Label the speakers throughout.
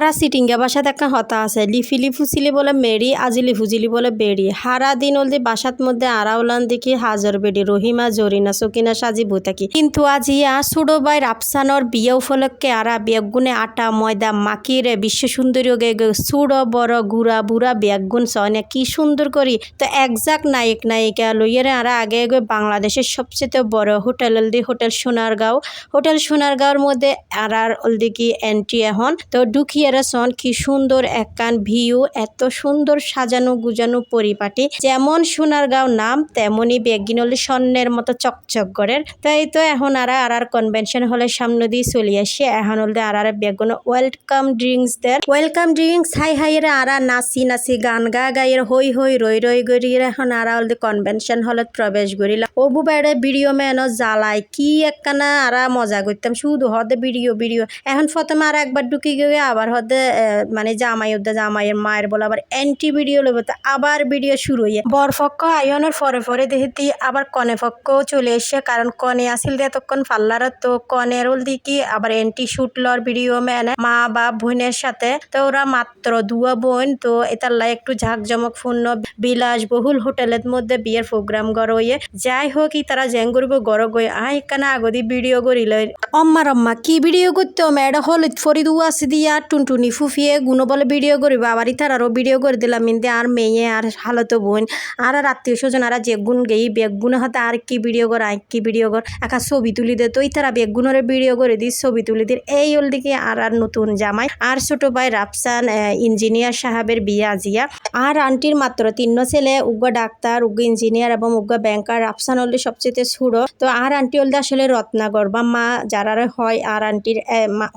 Speaker 1: হারা সিটিংগা বাসাত একটা হতা আছে। লিফিলি ফুসিলি বলে মেরি আজিলি ফুজিলি বলে বেড়ি হারা দিন অলদি বাসাত মধ্যে আরাউলান দেখি হাজর বেডি, রহিমা, জরিনা, সকিনা, সাজি থাকি। কিন্তু আজি ইয়া সুডো বাই রাপসানর বিয়ে উপলক্ষে আরা বেগুনে আটা, ময়দা, মাকিরে, বিশ্ব সুন্দরী গে গে সুডো, বড়, গুড়া, বুড়া বেগুন সনে কি সুন্দর করি। তো একজাক নায়ক নায়িকা লইয়ারে আরা আগে আগে বাংলাদেশের সবচেয়ে বড় হোটেল অলদি হোটেল সোনারগাঁও। হোটেল সোনারগাঁওর মধ্যে আর আর অলদি কি এন্ট্রি এখন। তো ঢুকিয়ারা সন কি সুন্দর একখান ভিউ, এত সুন্দর সাজানো গুজানো পরিপাটি। যেমন সোনারগাঁও নাম তেমনই বেগিনলি স্বর্ণের মতো চকচক করে তাই তো এখন আর আর আর কনভেনশন হলের সামনে দিয়ে চলে আসে। এখন হলদে আর আর বেগুন ওয়েলকাম ড্রিঙ্কস দের ওয়েলকাম ড্রিঙ্কস হাই হাই এর আর নাচি নাচি গান গা গাইয়ের, হই হই রই রই গড়িয়ে এখন আর হলদে কনভেনশন হলত প্রবেশ করিলাম। অবু বাইরে ভিডিও মেনো জ্বালায় কি একখানা আর মজা করতাম। শুধু হদে ভিডিও ভিডিও এখন প্রথমে আর একবার ঢুকি গিয়ে আবার আহ, মানে জামাই উদ্দে জামাইয়ের মায়ের বলে আবার এন্টি ভিডিও তো আবার ভিডিও শুরু হয়ে বরপক্ষ আয়নের পরে পরে দেখি আবার কনে পক্ষও চলে এসে কারণ কনে আসিল তখন পাল্লার তো কনের ওল দিকি আবার এন্টি শুট লর ভিডিও মেনে মা বা বোনের সাথে তো ওরা মাত্র দুয়া বোন তো এটার লাই একটু ঝাঁকজমক পূর্ণ বিলাসবহুল হোটেলের মধ্যে বিয়ের প্রোগ্রাম গড়ইয়ে যাই হোক ই তারা জেং করব গড় গই আহ এখানে আগদি ভিডিও করিল অম্মার অম্মা কি ভিডিও করতে মেয়ের হলিত ফরিদ উয়াসি দিয়া টুনটুনি ফুফিয়ে গুনো বলে ভিডিও করিব আবার ইতার আরও ভিডিও করে দিলাম, ইন্দে আর মেয়ে আর হালতো বোন, আর আর আত্মীয় স্বজন, আর গুণ গেই বেগুন হাতে, আর কি ভিডিও কর, আর কি ভিডিও কর, একা ছবি তুলি দে, তো ইতারা বেগুনের ভিডিও করে দিস, ছবি তুলি দির। এই হল দিকে আর আর নতুন জামাই, আর ছোট ভাই রাফসান ইঞ্জিনিয়ার সাহেবের বিয়ে আজিয়া আর আন্টির মাত্র তিন ছেলে, উগ্র ডাক্তার, উগ্র ইঞ্জিনিয়ার এবং উগ্র ব্যাংকার রাফসান হলদি সবচেয়ে ছুড়ো তো আর আন্টি হলদে আসলে রত্নাগর বা মা যারা হয়, আর আন্টির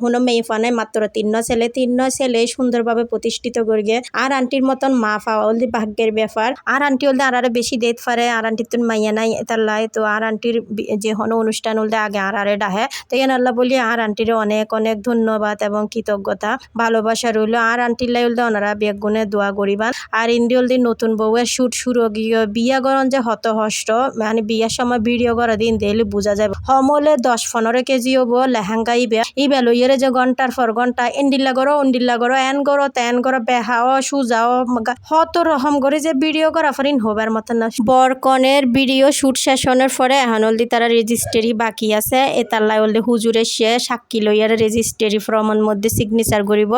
Speaker 1: হনো মেয়ে, ফানে মাত্র তিন ছেলে তিন্ন ছেলে সুন্দরভাবে প্রতিষ্ঠিত করিগে আর আন্টির মতন মা পাওয়া হলদি ভাগ্যের ব্যাপার। আর আন্টি হলদে আর আরে বেশি দেত পারে, আর আন্টির তো মাইয়া নাই তার লাই। তো আর আন্টির যে হনো অনুষ্ঠান হলদে আগে আর আরে ডাহে। তো ইয়ান আল্লাহ বলি, আর আন্টির অনেক অনেক ধন্যবাদ এবং কৃতজ্ঞতা, ভালোবাসা রইল। আর আন্টির লাই হলদে ওনারা বেগুনে দোয়া করিবান। আর ইন্দি হলদি নতুন বউয়ের শুট শুরু গিয়ে বিয়া গরন যে হত হষ্ট মানে বিয়ার সময় ভিডিও করা দিন দিলে বোঝা যায়। সমলে দশ পনেরো কেজি হব লেহেঙ্গা ইবে। ইবে লইয়েরে যে ঘণ্টার পর ঘণ্টা এন্ডিল্লা করো অন্ডিল্লা করো এন করো তেন করো বেহাও সুজাও হত রকম করে যে ভিডিও করা ফরিন হবার মতন না। বরকনের ভিডিও শুট সেশনের পরে এখন হলদি তারা রেজিস্ট্রি বাকি আছে। এতাল্লাই হলদি হুজুরে সে সাক্ষী লইয়ার রেজিস্ট্রি ফর্মের মধ্যে সিগনেচার করিব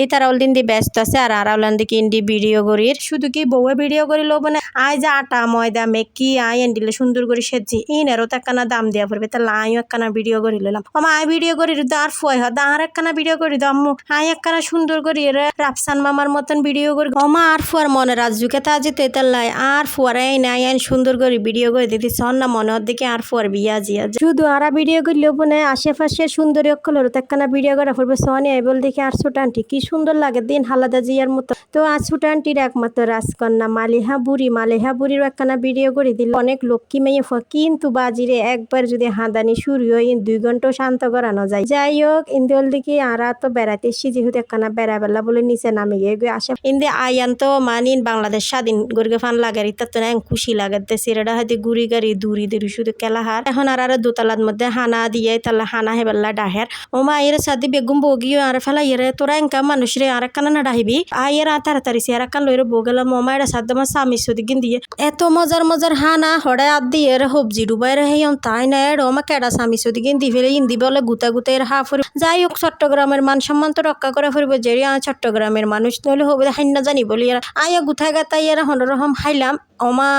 Speaker 1: এই তারা দিন দি ব্যস্ত আছে, আর আরাউলান দিকে ইন্ডি ভিডিও করির শুধু কি বউয়ে ভিডিও করি লব না আই যে আটা, ময়দা, মেকি আই এন্ডিলে সুন্দর করে সেজি। ইনেরও তো একখানা দাম দেওয়া পড়বে তাহলে আইও একখানা ভিডিও করি লইলাম। আমা আই ভিডিও করি দা, আর ফুয়াই হদ আর একখানা ভিডিও করি দাও আম্মু। আই একখানা সুন্দর করি রে রাফসান মামার মতন ভিডিও করি। অমা আর ফুয়ার মনে রাজুকে তা যেতে তাল্লাই আর ফুয়ারে আইন আই আইন সুন্দর করে ভিডিও করে দিদি সন না মনে হর দিকে আর ফুয়ার বিয়া জিয়া শুধু আরা ভিডিও করলে বনে আশেপাশে সুন্দরী অক্ষর তো একখানা ভিডিও করা পড়বে। সনি আই বল দেখি আর ছোট আন্টি কি সুন্দর লাগে। দিন হালাদা জিয়ার মতো। তো আর ছোট আন্টির একমাত্র রাজকন্যা মালিহা বুড়ি। মালিহা বুড়ির একখানা ভিডিও করে দিল। অনেক লক্ষ্মী মেয়ে ফ কিন্তু বাজিরে একবার যদি হাঁদানি শুরু হয় দুই ঘন্টাও শান্ত করানো যায়। যাই হোক ইন্দিল দিকে আরা তো বেড়াতে এসছি। যেহেতু একখানা বেড়াবেলা বলে নিচে নামে গিয়ে গিয়ে আসে। ইন্দি আয়ান তো মানিন বাংলাদেশ স্বাধীন গরিগে ফান লাগার। ইতা তো না খুশি লাগাতে সিরেডা হয়তো গুড়ি গাড়ি দূরি দেরি শুধু কেলাহার এখন আর আর দোতলার মধ্যে হানা দিয়ে তাহলে হানা হেবেলা ডাহের। ও মা এর সাদি বেগুম বগিও আর ফেলা ইয়ে তোরা এনকা মানুষ রে আর একখানা না ডাহিবি আয়ের আর তাড়াতাড়ি সে আর একখান লইরে বগেলা মমা এর সাদ আমার স্বামী সদি গিন দিয়ে এত মজার মজার হানা হড়ে আদ দিয়ে হবজি ডুবাই রে হেয়ম তাই না এর ওমা কেডা স্বামী সদি গিন দি ফেলে ইন্দি বলে গুতা গুতা এর হা ফুরি যাই হোক চট্টগ্রামের মান সম্মান তো রক্ষা করে ফুরিব আ চট্টগ্রামের মানুষ নইলে হবে হাইন জানি বলি এরা আয়া গুথা গাতাই এরা হনরহম হাইলাম ওমা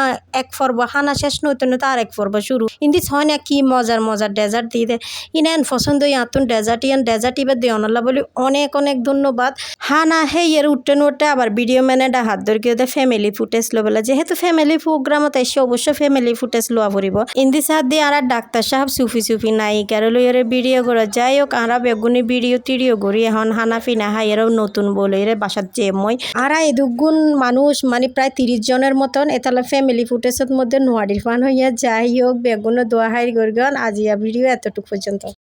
Speaker 1: এক পর্ব হানা শেষ নতুন নতুন আর এক পর্ব শুরু। ইন্দি ছয় না কি মজার মজার ডেজার্ট দিয়ে দে। ইনান পছন্দ ইয়াতুন ডেজার্ট, ইয়ান ডেজার্ট ইবার দিয়ে অনাল্লা বলি অনেক অনেক ধন্যবাদ। হানা হে এর উঠতে উঠতে আবার ভিডিও ম্যানেডা হাত ধরে দিয়ে ফ্যামিলি ফুটেজ লো বলে। যেহেতু ফ্যামিলি প্রোগ্রামত এসে অবশ্য ফ্যামিলি ফুটেজ লোয়া পড়িব ইন্দি সাথ দিয়ে আর ডাক্তার সাহেব সুফি সুফি নায়িকার লইয়ারে ভিডিও করে যাই হোক, আরা বেগুনি ভিডিও টিডিও করি। এখন হানা ফিনা হাইয়েরও নতুন বলে এর বাসার যে মই। আর এই দুগুণ মানুষ মানে প্রায় তিরিশ জনের মতন এতালা ফ্যামিলি ফুটেজের মধ্যে নোয়াডির ফান হইয়া যাই হোক বেগুনো দোয়া হাই গরগন আজিয়া ভিডিও এতটুকু পর্যন্ত।